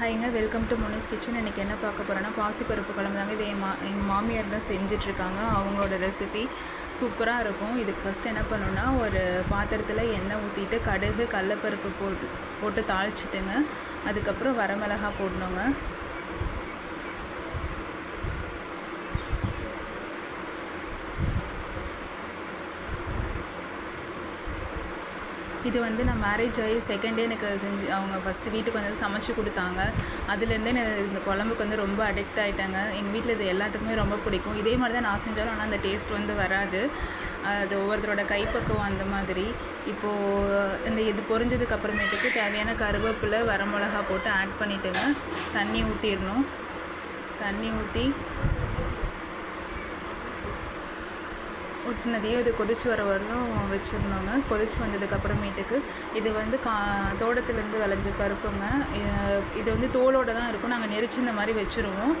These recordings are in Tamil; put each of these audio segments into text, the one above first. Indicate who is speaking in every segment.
Speaker 1: ஹைங்க வெல்கம் டு மோனிஸ் கிச்சன். இன்றைக்கி என்ன பார்க்க போகிறோன்னா பாசிப்பருப்பு குழம்பு தாங்க. இதே மா எங்கள் மாமியார் தான் செஞ்சிட்ருக்காங்க. அவங்களோட ரெசிபி சூப்பராக இருக்கும். இதுக்கு ஃபஸ்ட் என்ன பண்ணுன்னா ஒரு பாத்திரத்தில் எண்ணெய் ஊற்றிட்டு கடுகு கடலப்பருப்பு போட்டு போட்டு தாளிச்சிட்டுங்க. அதுக்கப்புறம் வரமிளகா போடணுங்க. இது வந்து நான் மேரேஜ் ஆகி செகண்ட் டே எனக்கு செஞ்சு அவங்க ஃபஸ்ட்டு வீட்டுக்கு வந்து சமைச்சு கொடுத்தாங்க. அதுலேருந்தே நான் இந்த குழம்புக்கு வந்து ரொம்ப அடிக்ட் ஆகிட்டாங்க எங்கள் வீட்டில் இது எல்லாத்துக்குமே ரொம்ப பிடிக்கும். இதே மாதிரி தான் நான் செஞ்சாலும் ஆனால் அந்த டேஸ்ட் வந்து வராது. அது ஒவ்வொருத்தரோட கைப்பக்குவம் அந்த மாதிரி. இப்போது இந்த இது பொரிஞ்சதுக்கு அப்புறமேட்டுக்கு தேவையான கருவேப்பிலை வரமிளகா போட்டு ஆட் பண்ணிவிட்டுங்க தண்ணி ஊற்றிடணும் தண்ணி ஊற்றி ஊட்டினதையும் இது கொதிச்சு வர வரலும் வச்சிடணுங்க கொதிச்சு வந்ததுக்கப்புறமேட்டுக்கு இது வந்து கா தோட்டத்துலேருந்து விளைஞ்ச பருப்புங்க. இது வந்து தோலோடு தான் இருக்கும். நாங்கள் நெரிச்சு இந்த மாதிரி வச்சுருவோம்.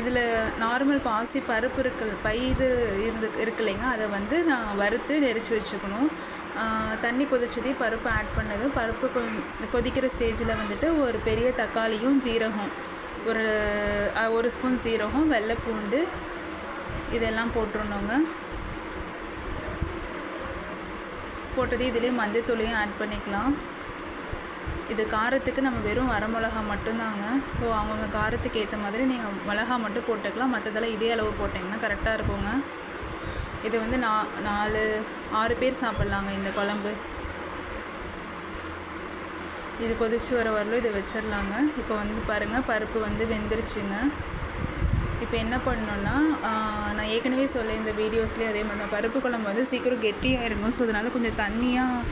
Speaker 1: இதில் நார்மல் பாசி பருப்பு இருக்கு பயிர் இருந்து இருக்கு இல்லைங்க. அதை வந்து நான் வறுத்து நெரிச்சு வச்சுக்கணும். தண்ணி கொதிச்சதையும் பருப்பு ஆட் பண்ணது. பருப்பு கொதிக்கிற ஸ்டேஜில் வந்துட்டு ஒரு பெரிய தக்காளியும் ஜீரகம் ஒரு ஒரு ஸ்பூன் ஜீரகம் வெள்ளைப்பூண்டு இதெல்லாம் போட்டுருணுங்க போட்டது இதுலேயே மஞ்சத்தூளையும் ஆட் பண்ணிக்கலாம். இது காரத்துக்கு நம்ம வெறும் வரமிளகா மட்டும்தாங்க. ஸோ அவங்கவுங்க காரத்துக்கு ஏற்ற மாதிரி நீங்கள் மிளகா மட்டும் போட்டுக்கலாம். மற்றதெல்லாம் இதே அளவு போட்டிங்கன்னா கரெக்டாக இருக்குங்க. இது வந்து நா நாலு ஆறு பேர் சாப்பிட்லாங்க இந்த குழம்பு. இது கொதிச்சு வர வரலும் இதை வச்சிடலாங்க. இப்போ வந்து பாருங்கள் பருப்பு வந்து வெந்துருச்சுங்க. இப்போ என்ன பண்ணணுன்னா நான் ஏற்கனவே சொல்ல இந்த வீடியோஸ்லேயே அதே மாதிரி தான். பருப்பு குழம்பு வந்து சீக்கிரம் கெட்டியாயிருக்கும் ஸோ அதனால் கொஞ்சம் தண்ணியாக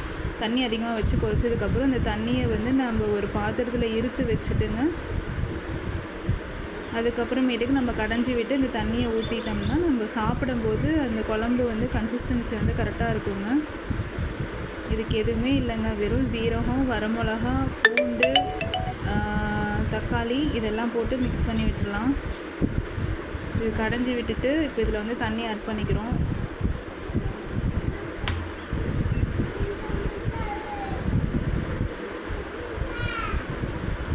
Speaker 1: தண்ணி அதிகமாக வச்சு கொதிச்சதுக்கப்புறம் அந்த தண்ணியை வந்து நம்ம ஒரு பாத்திரத்தில் இருத்து வச்சுட்டுங்க. அதுக்கப்புறமேட்டுக்கு நம்ம கடைஞ்சி விட்டு இந்த தண்ணியை ஊற்றிட்டோம்னா நம்ம சாப்பிடும்போது அந்த குழம்பு வந்து கன்சிஸ்டன்சி வந்து கரெக்டாக இருக்குங்க. இதுக்கு எதுவுமே இல்லைங்க. வெறும் சீரகம் வரமிளகா பூண்டு தக்காளி இதெல்லாம் போட்டு மிக்ஸ் பண்ணி விட்டுடலாம். இது கடைஞ்சி விட்டுட்டு இப்போ இதில் வந்து தண்ணி ஆட் பண்ணிக்கிறோம்.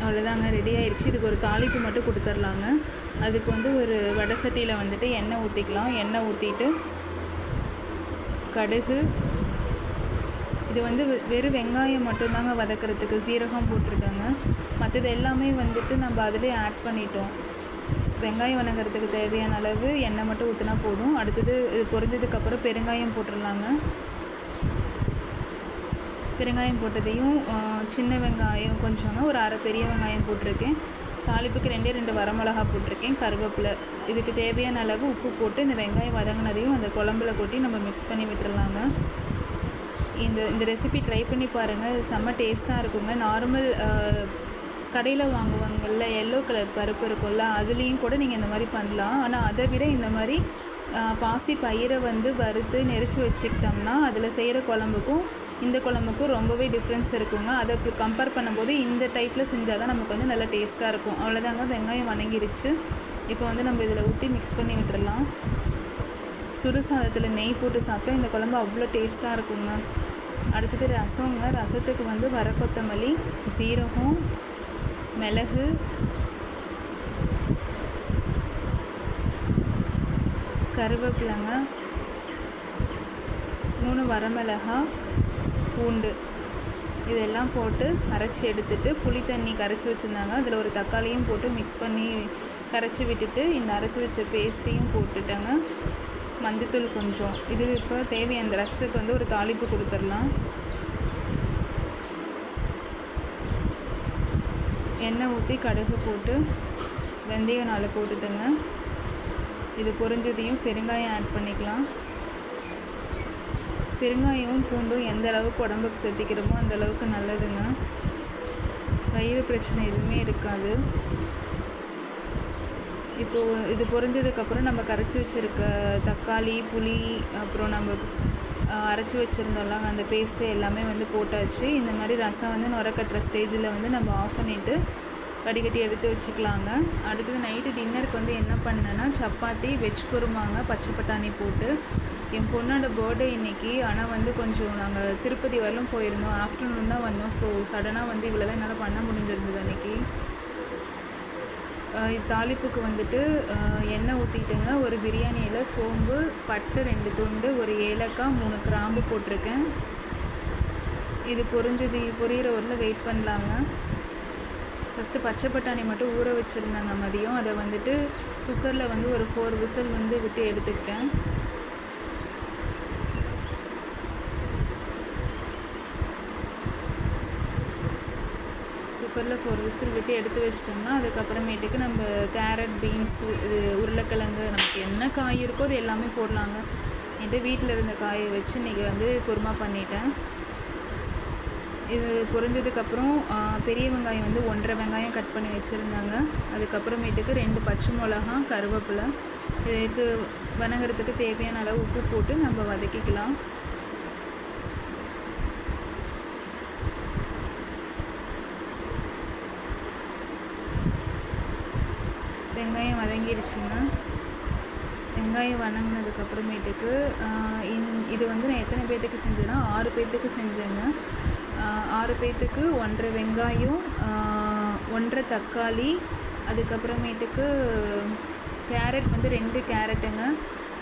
Speaker 1: அவ்வளோதாங்க ரெடி ஆயிடுச்சு இதுக்கு ஒரு தாளிப்பு மட்டும் கொடுத்துர்லாங்க. அதுக்கு வந்து ஒரு வடை சட்டியில் வந்துட்டு எண்ணெய் ஊற்றிக்கலாம் எண்ணெய் ஊற்றிட்டு கடுகு. இது வந்து வெ- வெறும் வெங்காயம் மட்டும்தாங்க வதக்கிறதுக்கு. சீரகம் போட்டிருக்காங்க. மற்றது எல்லாமே வந்துட்டு நம்ம அதிலே ஆட் பண்ணிட்டோம். வெங்காயம் வணங்குறதுக்கு தேவையான அளவு எண்ணெய் மட்டும் ஊற்றினா போதும். அடுத்தது இது பொரிஞ்சதுக்கப்புறம் பெருங்காயம் போட்டுடலாங்க. பெருங்காயம் போட்டதையும் சின்ன வெங்காயம் கொஞ்சங்க ஒரு அரை பெரிய வெங்காயம் போட்டிருக்கேன். தாளிப்புக்கு ரெண்டே ரெண்டு வரமிளகா போட்டிருக்கேன் கருவேப்பிலை. இதுக்கு தேவையான அளவு உப்பு போட்டு இந்த வெங்காயம் வதங்கினதையும் அந்த குழம்புல கொட்டி நம்ம மிக்ஸ் பண்ணி விட்டுறலாங்க. இந்த இந்த ரெசிபி ட்ரை பண்ணி பாருங்கள் செம்ம டேஸ்ட்டாக இருக்குங்க. நார்மல் கடையில் வாங்குவாங்கல்ல எல்லோ கலர் பருப்பு இருக்கும்ல அதுலேயும் கூட நீங்கள் இந்த மாதிரி பண்ணலாம். ஆனால் அதை விட இந்த மாதிரி பாசி பயிரை வந்து வறுத்து நெரிச்சு வச்சுக்கிட்டோம்னா அதில் செய்கிற குழம்புக்கும் இந்த குழம்புக்கும் ரொம்பவே டிஃப்ரென்ஸ் இருக்குங்க. அதை கம்பேர் பண்ணும்போது இந்த டைப்பில் செஞ்சால் தான் நமக்கு வந்து நல்லா டேஸ்ட்டாக இருக்கும். அவ்வளோதாங்க வெங்காயம் வணங்கிருச்சு. இப்போ வந்து நம்ம இதில் ஊற்றி மிக்ஸ் பண்ணி விட்டுடலாம் சுடு சாதத்தில் நெய் போட்டு சாப்பிட்டா இந்த குழம்பு அவ்வளோ டேஸ்ட்டாக இருக்குங்க. அடுத்தது ரசங்க ரசத்துக்கு வந்து வர கொத்தமல்லி சீரகம் மிளகு. கருவேப்பிலைங்க. மூணு வரமிளகா. பூண்டு. இதெல்லாம் போட்டு அரைச்சி எடுத்துட்டு புளி தண்ணி கரைச்சி வச்சுருந்தாங்க. அதில் ஒரு தக்காளியும் போட்டு மிக்ஸ் பண்ணி கரைச்சி விட்டுட்டு இந்த அரைச்சி வச்ச பேஸ்ட்டையும் போட்டுட்டேங்க. மஞ்சத்தூள் கொஞ்சம். இது இப்போ தேவையான அந்த ரசத்துக்கு வந்து ஒரு தாளிப்பு கொடுத்துடலாம். எண்ணெய் ஊற்றி கடுகு போட்டு வெந்தயம் நாலு போட்டுட்டுங்க. இது பொரிஞ்சதையும் பெருங்காயம் ஆட் பண்ணிக்கலாம். பெருங்காயமும் பூண்டும் எந்த அளவுக்கு உடம்புக்கு சேர்த்திக்கிறோமோ அந்த அளவுக்கு நல்லதுங்க. வயிறு பிரச்சனை எதுவுமே இருக்காது. இப்போது இது பொரிஞ்சதுக்கப்புறம் நம்ம கரைச்சி வச்சுருக்க தக்காளி புளி அப்புறம் நம்ம அரைச்சி வச்சுருந்தோம்லாங்க அந்த பேஸ்ட்டு எல்லாமே வந்து போட்டாச்சு. இந்த மாதிரி ரசம் வந்து நுரக்கட்டுற ஸ்டேஜில் வந்து நம்ம ஆஃப் பண்ணிவிட்டு வடிகட்டி எடுத்து வச்சுக்கலாங்க. அடுத்தது நைட்டு டின்னருக்கு வந்து என்ன பண்ணேன்னா சப்பாத்தி வெஜ் குருமாங்க பச்சை பட்டாணி போட்டு. என் பொண்ணோட பர்த்டே இன்னைக்கு. ஆனால் வந்து கொஞ்சம் நாங்கள் திருப்பதி வரலும் போயிருந்தோம். ஆஃப்டர்நூன் தான் வந்தோம். ஸோ சடனாக வந்து இவ்வளோ தான் என்னால் பண்ண முடிஞ்சிருந்தது அன்றைக்கி தாளிப்புக்கு வந்துட்டு எண்ணெய் ஊற்றிட்டுங்க ஒரு பிரியாணியில் சோம்பு பட்டு ரெண்டு துண்டு ஒரு ஏலக்காய் மூணு கிராம்பு போட்டிருக்கேன். இது பொரிஞ்சது பொரியிற ஊரில் வெயிட் பண்ணலாங்க. ஃபஸ்ட்டு பச்சை பட்டாணி மட்டும் ஊற வச்சுருந்தாங்க மதியம். அதை வந்துட்டு குக்கரில் வந்து ஒரு ஃபோர் விசில் வந்து விட்டு எடுத்துக்கிட்டேன். குக்கரில் ஃபோர் விசில் விட்டு எடுத்து வச்சிட்டோம்னா அதுக்கப்புறமேட்டுக்கு நம்ம கேரட் பீன்ஸ் இது உருளைக்கிழங்கு நமக்கு என்ன காய் இருக்கோ அது எல்லாமே போடலாங்க. என்கிட்ட வீட்டில் இருந்த காயை வச்சு இன்றைக்கி வந்து குருமா பண்ணிட்டேன். இது பொரிஞ்சதுக்கப்புறம் பெரிய வெங்காயம் வந்து ஒன்றரை வெங்காயம் கட் பண்ணி வச்சுருந்தாங்க. அதுக்கப்புறமேட்டுக்கு ரெண்டு பச்சை மிளகா கருவேப்பிலை இதுக்கு வணங்குறதுக்கு தேவையான அளவு உப்பு போட்டு நம்ம வதக்கிக்கலாம். வெங்காயம் வதங்கிடுச்சுங்க வெங்காயம் வதங்கினதுக்கப்புறமேட்டுக்கு இன் இது வந்து நான் எத்தனை பேர்த்துக்கு செஞ்சேன்னா ஆறு பேர்த்துக்கு செஞ்சேங்க. ஆறு பேர்த்துக்கு ஒன்றரை வெங்காயம் ஒன்றரை தக்காளி அதுக்கப்புறமேட்டுக்கு கேரட் வந்து ரெண்டு கேரட்டுங்க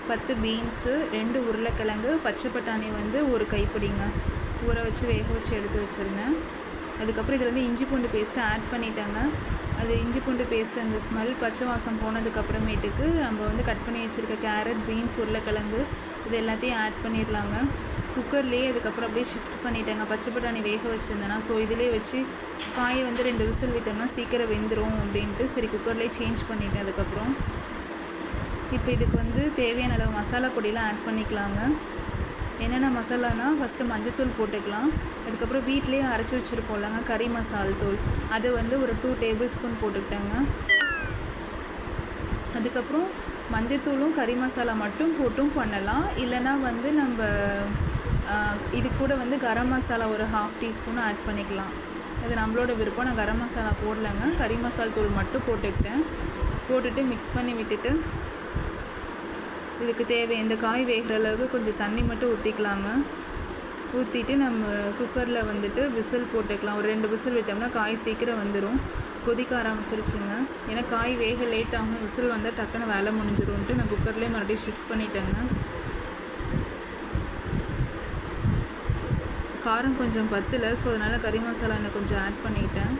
Speaker 1: பத்து பீன்ஸு ரெண்டு உருளைக்கிழங்கு பச்சை பட்டாணி வந்து ஒரு கைப்பிடிங்க. ஊற வச்சு வேக வச்சு எடுத்து வச்சுருந்தேன் அதுக்கப்புறம் இதில் வந்து இஞ்சி பூண்டு பேஸ்ட்டு ஆட் பண்ணிட்டாங்க. அது இஞ்சி பூண்டு பேஸ்ட் அந்த ஸ்மெல் பச்சை வாசம் போனதுக்கப்புறமேட்டுக்கு நம்ம வந்து கட் பண்ணி வச்சுருக்க கேரட் பீன்ஸ் உருளைக்கிழங்கு இது எல்லாத்தையும் ஆட் பண்ணிடலாங்க. குக்கர்லேயே அதுக்கப்புறம் அப்படியே ஷிஃப்ட் பண்ணிட்டாங்க. பச்சை பட்டாணி வேக வச்சுருந்தேன்னா ஸோ இதிலே வச்சு காயை வந்து ரெண்டு விசில் விட்டோம்னா சீக்கிரம் வெந்துடும் அப்படின்ட்டு சரி குக்கர்லேயே சேஞ்ச் பண்ணிட்டேன் அதுக்கப்புறம். இப்போ இதுக்கு வந்து தேவையான அளவு மசாலா பொடியெலாம் ஆட் பண்ணிக்கலாங்க. என்னென்ன மசாலானா ஃபஸ்ட்டு மஞ்சத்தூள் போட்டுக்கலாம். அதுக்கப்புறம் வீட்டிலேயே அரைச்சி வச்சுருப்போம்லங்க கறி மசால் தூள். அது வந்து ஒரு டூ டேபிள் ஸ்பூன் போட்டுக்கிட்டேங்க. அதுக்கப்புறம் மஞ்சத்தூளும் கறி மசாலா மட்டும் போட்டும் பண்ணலாம். இல்லைனா வந்து நம்ம இது கூட வந்து கரம் மசாலா ஒரு ஹாஃப் டீஸ்பூன் ஆட் பண்ணிக்கலாம். அது நம்மளோட விருப்பம். நான் கரம் மசாலா போடலைங்க. கறி மசால் தூள் மட்டும் போட்டுக்கிட்டேன். போட்டுட்டு மிக்ஸ் பண்ணி விட்டுட்டு இதுக்கு தேவை இந்த காய் வேகிற அளவுக்கு கொஞ்சம் தண்ணி மட்டும் ஊற்றிக்கலாங்க ஊற்றிட்டு நம்ம குக்கரில் வந்துட்டு விசில் போட்டுக்கலாம். ஒரு ரெண்டு விசில் விட்டோம்னா காய் சீக்கிரம் வந்துடும் கொதிக்க ஆரம்பிச்சிருச்சுங்க. ஏன்னா காய் வேக லேட் ஆகும் விசில் வந்தால் டக்குன்னு வேலை முடிஞ்சிடும்ன்ட்டு நான் குக்கர்லேயே மறுபடியும் ஷிஃப்ட் பண்ணிட்டேங்க. காரம் கொஞ்சம் பத்தல ஸோ அதனால் கறி மசாலா நான் கொஞ்சம் ஆட் பண்ணிட்டேன்.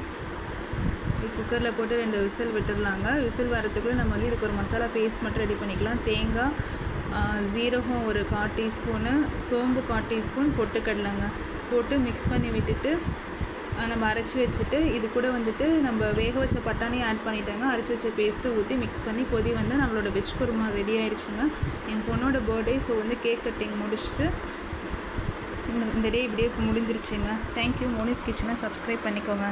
Speaker 1: குக்கரில் போட்டு ரெண்டு விசில் விட்டுடலாங்க. விசில் வரத்துக்குள்ளே நம்ம வந்து இதுக்கு ஒரு மசாலா பேஸ்ட் மட்டும் ரெடி பண்ணிக்கலாம். தேங்காய் ஜீரகம் ஒரு கால் டீஸ்பூனு சோம்பு கால் டீஸ்பூன் பொட்டுக்கடலைங்க. போட்டு மிக்ஸ் பண்ணி விட்டுட்டு நம்ம அரைச்சி வச்சுட்டு இது கூட வந்துட்டு நம்ம வேக வச்ச பட்டாணி ஆட் பண்ணிட்டாங்க. அரைச்சி வச்ச பேஸ்ட்டு ஊற்றி மிக்ஸ் பண்ணி கொதி வந்து நம்மளோட வெஜ் குருமா ரெடி ஆயிடுச்சுங்க. என் பொண்ணோட பர்த்டே ஸோ வந்து கேக் கட்டிங் முடிச்சுட்டு இந்த இந்த டே இப்படியே முடிஞ்சிருச்சுங்க. தேங்க்யூ மோனிஸ் கிச்சனை சப்ஸ்கிரைப் பண்ணிக்கோங்க.